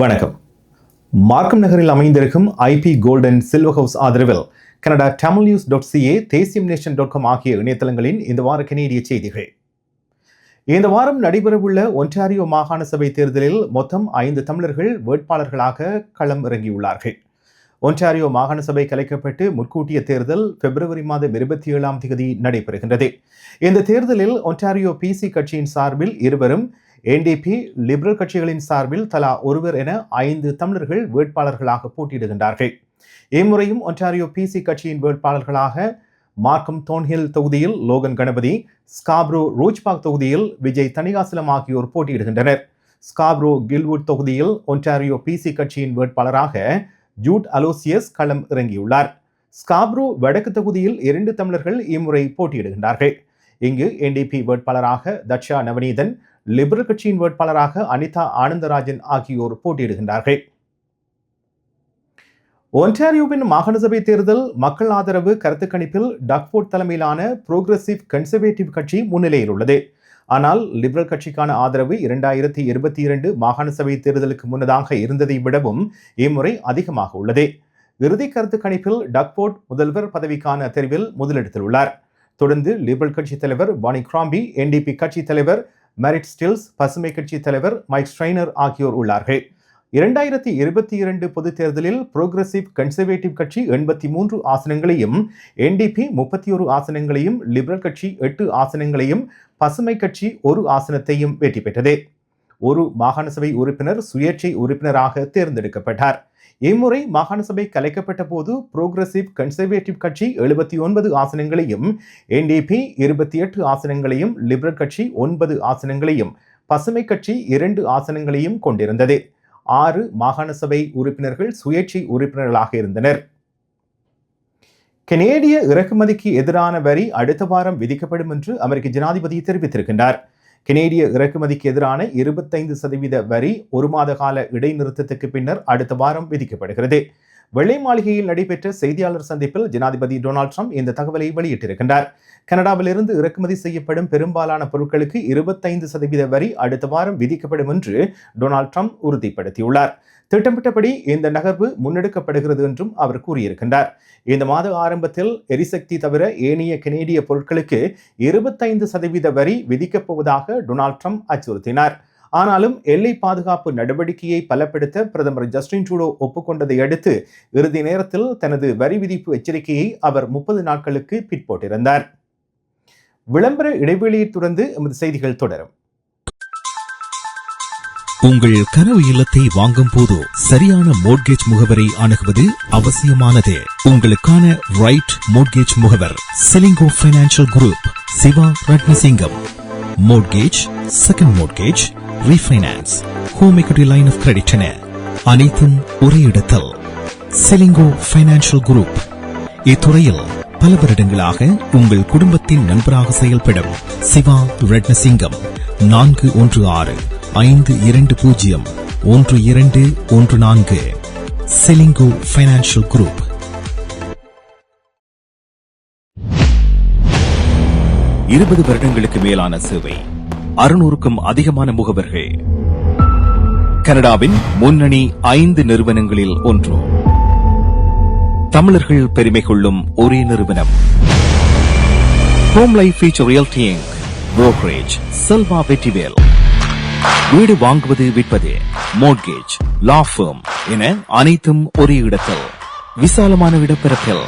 வணக்கம். மார்க்கம் நகரில் அமைந்திருக்கும் ஐபி கோல்டன் சில்வர் ஹவுஸ் ஆதரவில் Canada Tamil news dot CA Thesiyam nation dot com ஆகிய இணையதளங்களின் இந்த வார கனேடிய செய்திகள். இந்த வாரம் நடைபெறவுள்ள ஒன்டாரியோ மாகாண சபை தேர்தலில் மொத்தம் ஐந்து தமிழர்கள் வேட்பாளர்களாக களம் இறங்கியுள்ளார்கள். ஒன்டாரியோ மாகாண சபை கலைக்கப்பட்டு முன்கூட்டிய தேர்தல் பிப்ரவரி மாதம் இருபத்தி ஏழாம் தேதி நடைபெறுகின்றது. இந்த தேர்தலில் ஒன்டாரியோ பிசி கட்சியின் சார்பில் இருவரும் என்டிபி லிபரல் கட்சிகளின் சார்பில் தலா ஒருவர் என ஐந்து தமிழர்கள் வேட்பாளர்களாக போட்டியிடுகின்றார்கள். இம்முறையும் ஒன்டாரியோ பிசி கட்சியின் வேட்பாளர்களாக மார்க்கம் தோன்ஹில் தொகுதியில் லோகன் கணபதி ஸ்காப்ரோ ரோஜ்பாக் தொகுதியில் விஜய் தனிகாசலம் ஆகியோர் போட்டியிடுகின்றனர். ஸ்காப்ரோ கில்வுட் தொகுதியில் ஒன்டாரியோ பிசி கட்சியின் வேட்பாளராக ஜூட் அலோசியஸ் களம் இறங்கியுள்ளார். ஸ்காப்ரோ வடக்கு தொகுதியில் இரண்டு தமிழர்கள் இம்முறை போட்டியிடுகின்றார்கள். இங்கு என்டிபி வேட்பாளராக தட்சா நவநீதன் லிபரல் கட்சியின் வேட்பாளராக அனிதா ஆனந்தராஜன் ஆகியோர் போட்டியிடுகின்றார்கள். ஒன்டாரியோவின் மாகாண சபை தேர்தல் மக்கள் ஆதரவு கருத்து கணிப்பில் டக்ஃபோர்ட் தலைமையிலான புரோகிரசிவ் கன்சர்வேட்டிவ் கட்சி முன்னிலையில் உள்ளது. ஆனால் லிபரல் கட்சிக்கான ஆதரவு இரண்டாயிரத்தி இருபத்தி இரண்டு மாகாண சபை தேர்தலுக்கு முன்னதாக இருந்ததை விடவும் இம்முறை அதிகமாக உள்ளது. இறுதி கருத்து கணிப்பில் டக்போர்ட் முதல்வர் பதவிக்கான தெரிவில் முதலிடத்தில் உள்ளார். தொடர்ந்து லிபரல் கட்சி தலைவர் பானி கிராம்பி என்டிபி கட்சித் தலைவர் மெரிட் ஸ்டில்ஸ் பசுமை கட்சி தலைவர் மைக் ஸ்ட்ரைனர் ஆகியோர் உள்ளார்கள். இரண்டாயிரத்தி இருபத்தி இரண்டு பொதுத் தேர்தலில் புரோகிரசிவ் கன்சர்வேட்டிவ் கட்சி எண்பத்தி மூன்று ஆசனங்களையும் என்டிபி முப்பத்தி ஒரு ஆசனங்களையும் லிபரல் கட்சி எட்டு ஆசனங்களையும் பசுமை கட்சி ஒரு ஆசனத்தையும் வெற்றி பெற்றது. ஒரு மாகாண சபை உறுப்பினர் சுயேட்சை உறுப்பினராக தேர்ந்தெடுக்கப்பட்டார். இம்முறை மாகாண சபை கலைக்கப்பட்ட போது புரோகிரசிவ் கன்சர்வேட்டிவ் கட்சி எழுபத்தி ஒன்பது ஆசனங்களையும் என்டிபி இருபத்தி எட்டு ஆசனங்களையும் லிபரல் கட்சி ஒன்பது ஆசனங்களையும் பசுமை கட்சி இரண்டு ஆசனங்களையும் கொண்டிருந்தது. ஆறு மாகாண சபை உறுப்பினர்கள் சுயேட்சை உறுப்பினர்களாக இருந்தனர். கெனேடிய இறக்குமதிக்கு எதிரான வரி அடுத்த வாரம் விதிக்கப்படும் என்று அமெரிக்க ஜனாதிபதி தெரிவித்திருக்கின்றார். கனேடிய இறக்குமதிக்கு எதிரான இருபத்தைந்து சதவீத வரி ஒரு மாத கால இடைநிறுத்தத்துக்கு பின்னர் அடுத்த வாரம் விதிக்கப்படுகிறது. வெள்ளை மாளிகையில் நடைபெற்ற செய்தியாளர் சந்திப்பில் ஜனாதிபதி டொனால்ட் ட்ரம்ப் இந்த தகவலை வெளியிட்டிருக்கின்றார். கனடாவிலிருந்து இறக்குமதி செய்யப்படும் பெரும்பாலான பொருட்களுக்கு இருபத்தைந்து சதவீத வரி அடுத்த வாரம் விதிக்கப்படும் என்று டொனால்ட் ட்ரம்ப் உறுதிப்படுத்தியுள்ளார். திட்டமிட்டபடி இந்த நகர்வு முன்னெடுக்கப்படுகிறது என்றும் அவர் கூறியிருக்கின்றார். இந்த மாத ஆரம்பத்தில் எரிசக்தி தவிர ஏனைய கனேடிய பொருட்களுக்கு இருபத்தைந்து சதவீத வரி விதிக்கப் போவதாக டொனால்ட் ட்ரம்ப் அச்சுறுத்தினார். ஆனாலும் எல்லை பாதுகாப்பு நடவடிக்கையை பலப்படுத்த பிரதமர் ஜஸ்டின் ட்ரூடோ ஒப்புக்கொண்டதை அடுத்து இறுதி நேரத்தில் தனது வரி விதிப்பு எச்சரிக்கையை அவர் முப்பது நாட்களுக்கு பிற்போட்டிருந்தார். விளம்பர இடைவெளியை தொடர்ந்து எமது செய்திகள் தொடரும். உங்கள் கனவு இல்லத்தை வாங்கும் போது சரியான மோட்கேஜ் முகவரை அணுகுவது அவசியமானது. உங்களுக்கான ரைட் மோட்கேஜ் முகவர் Selingo financial group Siva Rathnasingam mortgage second mortgage refinance home equity line of credit என அனைத்தும் ஒரே இடத்தில். செலிங்கோ பைனான்சியல் குரூப் இத்துறையில் பல வருடங்களாக உங்கள் குடும்பத்தின் நண்பராக செயல்படும் சிவா ரத்னசிங்கம் நான்கு ஒன்று ஆறு. ஐந்து இரண்டு பூஜ்ஜியம் ஒன்று இரண்டு ஒன்று நான்கு. செலிங்கோ பைனான்சியல் குரூப் இருபது வருடங்களுக்கு மேலான சேவை. அறுநூறுக்கும் அதிகமான முகவர்கள். கனடாவின் முன்னணி ஐந்து நிறுவனங்களில் ஒன்று. தமிழர்கள் பெருமை கொள்ளும் ஒரே நிறுவனம். Home life future realty inc Selva Vetrivel வீடு வாங்குவது விற்பது மோட்கேஜ் லா ஃபேம் என அனைத்தும் ஒரே இடத்தில். விசாலமான இடப்பரப்பில்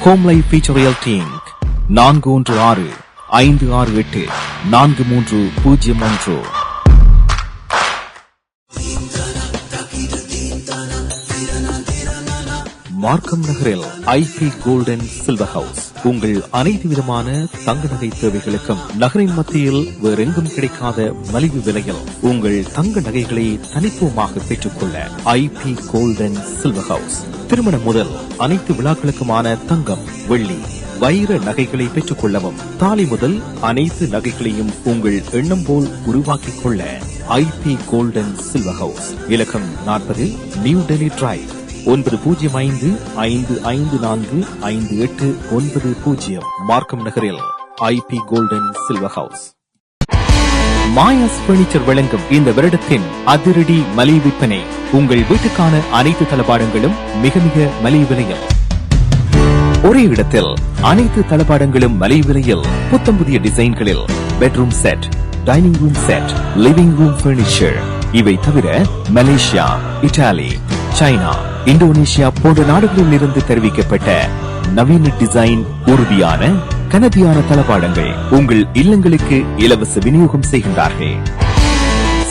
home life future realty inc நான்கு ஒன்று ஆறு ஐந்து ஆறு எட்டு நான்கு மூன்று பூஜ்ஜியம் ஒன்று. மார்க்கம் நகரில் ஐபி கோல்டன் சில்வர் ஹவுஸ். உங்கள் அனைத்து விதமான தங்க நகை தேவைகளுக்கும் நகரின் மத்தியில் வேறெங்கும் கிடைக்காத மலிவு விலையில் உங்கள் தங்க நகைகளை தனித்துவமாக பெற்றுக்கொள்ள ஐபி கோல்டன் சில்வர் ஹவுஸ் திருமணம் முதல் அனைத்து விழாக்களுக்குமான தங்கம் வெள்ளி வைர நகைகளை பெற்றுக் கொள்ளவும் தாலி முதல் அனைத்து நகைகளையும் உங்கள் எண்ணம் போல் உருவாக்கிக் கொள்ள ஐபி கோல்டன் சில்வர் ஹவுஸ் இலக்கம் நாற்பது நியூ டெல்லி டிரைவ். ஒன்பது பூஜ்ஜியம் ஐந்து ஐந்து ஐந்து நான்கு ஐந்து எட்டு ஒன்பது பூஜ்ஜியம் மார்க்கம் நகரில் IP golden silver house Maya's furniture வழங்கும் இந்த வருடத்தின் அதிரடி மலிவு விற்பனை. உங்கள் வீட்டுக்கான அனைத்து தளபாடங்களும் மிக மிக மலிவு விலையில். ஒரே இடத்தில் அனைத்து தளபாடங்களும் மலிவு விலையில் புத்தம் புதிய டிசைன்களில் bedroom set dining room set living room furniture இவை தவிர மலேசியா இத்தாலி சைனா இந்தோனேஷியா போன்ற நாடுகளில் இருந்து தெரிவிக்கப்பட்ட நவீன டிசைன் உறுதியான கனதியான தளபாடங்கள் உங்கள் இல்லங்களுக்கு இலவச விநியோகம் செய்கின்றார்கள்.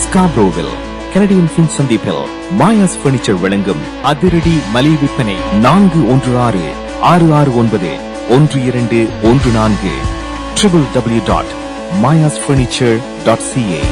ஸ்காப்ரோவில் கனடியன் பின் சந்திப்பில் மாயாஸ் பர்னிச்சர் வழங்கும் அதிரடி மலை விற்பனை நான்கு ஒன்று ஆறு ஆறு ஆறு ஒன்பது ஒன்று இரண்டு ஒன்று நான்கு. Triple W dot Maya's furniture dot CA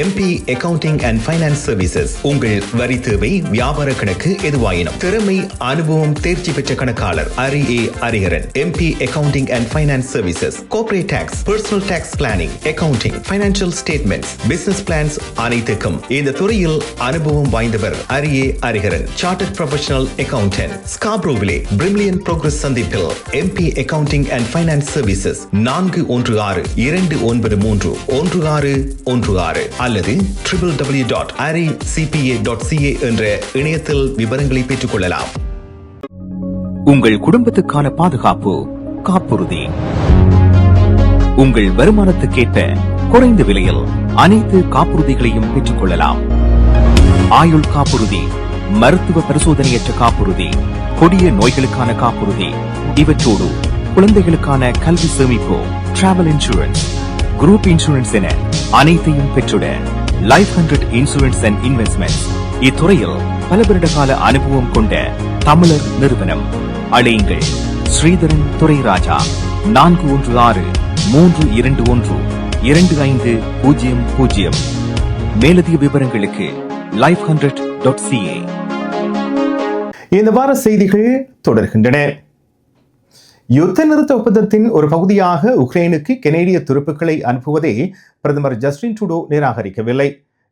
MP accounting and finance services உங்கள் வரி தேவை வியாபார கணக்கு எதுவாயினும். திறமை அனுபவம் தேர்ச்சி பெற்ற கணக்காளர். Hari A Hariharan MP accounting and finance services corporate tax personal tax planning accounting financial statements business plans அனைத்துக்கும் இந்த துறையில் அனுபவம் வாய்ந்தவர் Hari A Hariharan chartered professional accountant ஸ்காப்ரோவிலே பிரிமிலியன் progress சந்திப்பில் MP accounting and finance services நான்கு ஒன்று ஆறு இரண்டு ஒன்பது மூன்று ஒன்று ஆறு ஒன்று ஆறு. அல்லது triple W dot Hari CPA dot CA என்ற இணையத்தில் விவரங்களை பெற்றுக் கொள்ளலாம் உங்கள் குடும்பத்துக்கான பாதுகாப்பு காப்புறுதி. உங்கள் வருமானத்துக்கேற்ப குறைந்த விலையில் அனைத்து காப்புறுதிகளையும் பெற்றுக் கொள்ளலாம் ஆயுள் காப்புறுதி மருத்துவ பரிசோதனையற்ற காப்புறுதி கொடிய நோய்களுக்கான காப்புறுதி இவற்றோடு குழந்தைகளுக்கான கல்வி சேமிப்பு டிராவல் இன்சூரன்ஸ் குரூப் இன்சூரன்ஸ் என அனைத்தையும் பெற்றுட life hundred insurance and investment இத்துறையில் பல வருட கால அனுபவம் கொண்ட தமிழர் நிறுவனம். அழையுங்கள். ஸ்ரீதரன் துரைராஜா நான்கு ஒன்று ஆறு மூன்று இரண்டு ஒன்று இரண்டு ஐந்து பூஜ்ஜியம் பூஜ்ஜியம். மேலதிக விவரங்களுக்கு லைஃப் ஹண்ட்ரட் டாட் சிஏ இந்த வார செய்திகள் தொடர்கின்றன. யுத்த நிறுத்த ஒப்பந்தத்தின் ஒரு பகுதியாக உக்ரைனுக்கு கெனேடிய துருப்புக்களை அனுப்புவதை பிரதமர் ஜஸ்டின் ட்ரூடோ நிராகரிக்கவில்லை.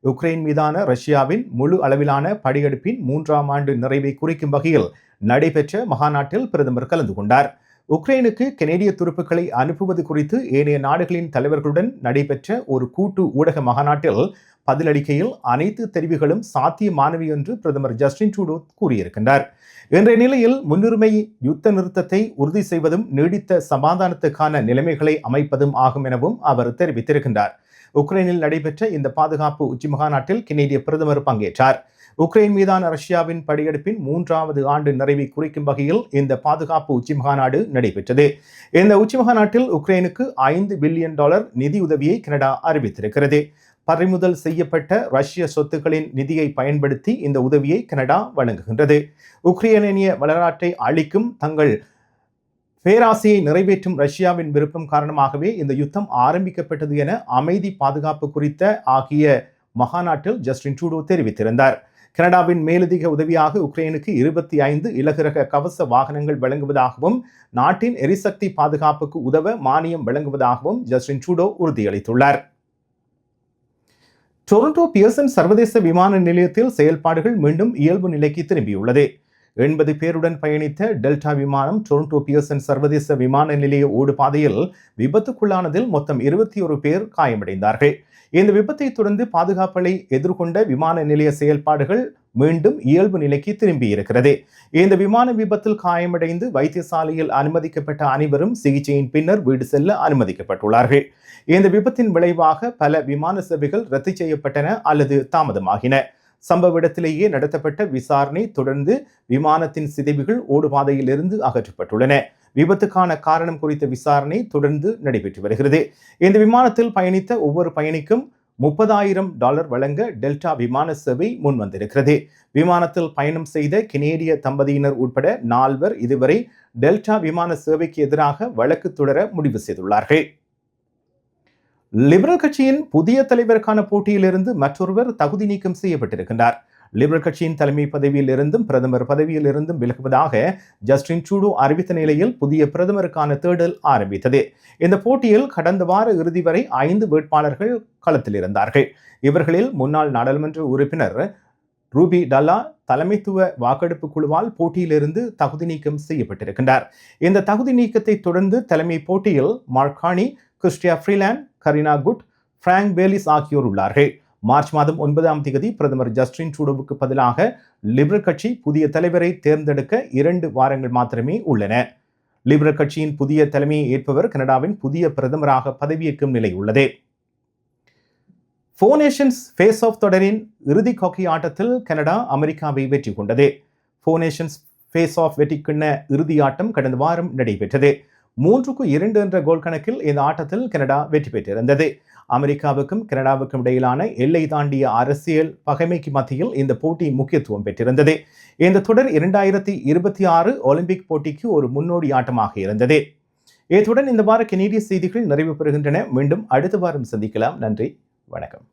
உக்ரைன் மீதான ரஷ்யாவின் முழு அளவிலான படியெடுப்பின் மூன்றாம் ஆண்டு நிறைவை குறிக்கும் வகையில் நடைபெற்ற மகாநாட்டில் பிரதமர் கலந்து கொண்டார். உக்ரைனுக்கு கெனேடிய துருப்புக்களை அனுப்புவது குறித்து ஏனைய நாடுகளின் தலைவர்களுடன் நடைபெற்ற ஒரு கூட்டு ஊடக மகாநாட்டில் பதிலளிக்கையில் அனைத்து தெரிவுகளும் சாத்தியமானவை என்று பிரதமர் ஜஸ்டின் ட்ரூடோ கூறியிருக்கின்றார். இன்றைய நிலையில் முன்னுரிமை யுத்த நிறுத்தத்தை உறுதி செய்வதும் நீடித்த சமாதானத்துக்கான நிலைமைகளை அமைப்பதும் ஆகும் எனவும் அவர் தெரிவித்திருக்கின்றார். உக்ரைனில் நடைபெற்ற இந்த பாதுகாப்பு உச்சி மகாநாட்டில் கெனேடிய பிரதமர் பங்கேற்றார். உக்ரைன் மீதான ரஷ்யாவின் படையெடுப்பின் மூன்றாவது ஆண்டு நிறைவை குறிக்கும் வகையில் இந்த பாதுகாப்பு உச்சி மகாநாடு நடைபெற்றது. இந்த உச்சி மகாநாட்டில் உக்ரைனுக்கு ஐந்து பில்லியன் டாலர் நிதியுதவியை கனடா அறிவித்திருக்கிறது. பறிமுதல் செய்யப்பட்ட ரஷ்ய சொத்துக்களின் நிதியை பயன்படுத்தி இந்த உதவியை கனடா வழங்குகின்றது. உக்ரைனிய வரலாற்றை அளிக்கும் தங்கள் பேராசையை நிறைவேற்றும் ரஷ்யாவின் விருப்பம் காரணமாகவே இந்த யுத்தம் ஆரம்பிக்கப்பட்டது என அமைதி பாதுகாப்பு குறித்த ஆகிய மகாநாட்டில் ஜஸ்டின் ட்ரூடோ தெரிவித்திருந்தார். கனடாவின் மேலதிக உதவியாக உக்ரைனுக்கு இருபத்தி ஐந்து இலகுரக கவச வாகனங்கள் வழங்குவதாகவும் நாட்டின் எரிசக்தி பாதுகாப்புக்கு உதவ மானியம் வழங்குவதாகவும் ஜஸ்டின் ட்ரூடோ உறுதியளித்துள்ளார். டொரண்டோ பியர்சன் சர்வதேச விமான நிலையத்தில் செயல்பாடுகள் மீண்டும் இயல்பு நிலைக்கு திரும்பியுள்ளது. எண்பது பேருடன் பயணித்த டெல்டா விமானம் டொரண்டோ பியர்சன் சர்வதேச விமான நிலைய ஓடுபாதையில் விபத்துக்குள்ளானதில் மொத்தம் இருபத்தி ஒரு பேர் காயமடைந்தார்கள். இந்த விபத்தை தொடர்ந்து பாதுகாப்பலை எதிர்கொண்ட விமான நிலைய செயல்பாடுகள் மீண்டும் இயல்பு நிலைக்கு திரும்பி இருக்கிறது. இந்த விமான விபத்தில் காயமடைந்து வைத்தியசாலையில் அனுமதிக்கப்பட்ட அனைவரும் சிகிச்சையின் பின்னர் வீடு செல்ல அனுமதிக்கப்பட்டுள்ளார்கள். இந்த விபத்தின் விளைவாக பல விமான சேவைகள் ரத்து செய்யப்பட்டன அல்லது தாமதமாகின. சம்பவ இடத்திலேயே நடத்தப்பட்ட விசாரணை தொடர்ந்து விமானத்தின் சிதைவுகள் ஓடுபாதையிலிருந்து அகற்றப்பட்டுள்ளன. விபத்துக்கான காரணம் குறித்த விசாரணை தொடர்ந்து நடைபெற்று வருகிறது. இந்த விமானத்தில் பயணித்த ஒவ்வொரு பயணிக்கும் முப்பதாயிரம் டாலர் வழங்க டெல்டா விமான சேவை முன் வந்திருக்கிறது விமானத்தில் பயணம் செய்த கெனேடிய தம்பதியினர் உட்பட நால்வர் இதுவரை டெல்டா விமான சேவைக்கு எதிராக வழக்கு தொடர முடிவு செய்துள்ளார்கள். லிபரல் கட்சியின் புதிய தலைவருக்கான போட்டியிலிருந்து மற்றொருவர் தகுதி நீக்கம் செய்யப்பட்டிருக்கின்றார். லிபரல் கட்சியின் தலைமை பதவியில் இருந்தும் பிரதமர் பதவியில் இருந்தும் விலகுவதாக ஜஸ்டின் ட்ரூடோ அறிவித்த நிலையில் புதிய பிரதமருக்கான தேடல் ஆரம்பித்தது. இந்த போட்டியில் கடந்த வார இறுதி வரை ஐந்து வேட்பாளர்கள் களத்தில் இருந்தார்கள் இவர்களில் முன்னாள் நாடாளுமன்ற உறுப்பினர் ரூபி டல்லா தலைமைத்துவ வாக்கெடுப்பு குழுவால் போட்டியிலிருந்து தகுதி நீக்கம் செய்யப்பட்டிருக்கின்றார். இந்த தகுதி நீக்கத்தை தொடர்ந்து தலைமை போட்டியில் Mark Carney Chrystia Freeland Karina Gould Frank Baylis ஆகியோர் உள்ளார்கள். மார்ச் மாதம் ஒன்பதாம் தேதி பிரதமர் ஜஸ்டின் ட்ரூடோவுக்கு பதிலாக லிபரல் கட்சி புதிய தலைவரை தேர்ந்தெடுக்க இரண்டு வாரங்கள் மாத்திரமே உள்ளன. லிபரல் கட்சியின் புதிய தலைமையை ஏற்பவர் கனடாவின் புதிய பிரதமராக பதவியேற்கும் நிலை உள்ளது. ஃபோனேஷன்ஸ் ஃபேஸ் ஆஃப் தொடரின் இறுதி ஹாக்கி ஆட்டத்தில் கனடா அமெரிக்காவை வெற்றி கொண்டது. ஃபோனேஷன்ஸ் ஃபேஸ் ஆஃப் வெற்றிக்கிண்ண இறுதி ஆட்டம் கடந்த வாரம் நடைபெற்றது. மூன்றுக்கு இரண்டு என்ற கோல் கணக்கில் இந்த ஆட்டத்தில் கனடா வெற்றி பெற்றிருந்தது. அமெரிக்காவுக்கும் கனடாவுக்கும் இடையிலான எல்லை தாண்டிய அரசியல் பகைமைக்கு மத்தியில் இந்த போட்டி முக்கியத்துவம் பெற்றிருந்தது. இந்த தொடர் இரண்டாயிரத்தி இருபத்தி ஆறு ஒலிம்பிக் போட்டிக்கு ஒரு முன்னோடி ஆட்டமாக இருந்தது. இத்துடன் இந்த வார கெனடிய செய்திகள் நிறைவு பெறுகின்றன. மீண்டும் அடுத்த வாரம் சந்திக்கலாம். நன்றி. வணக்கம்.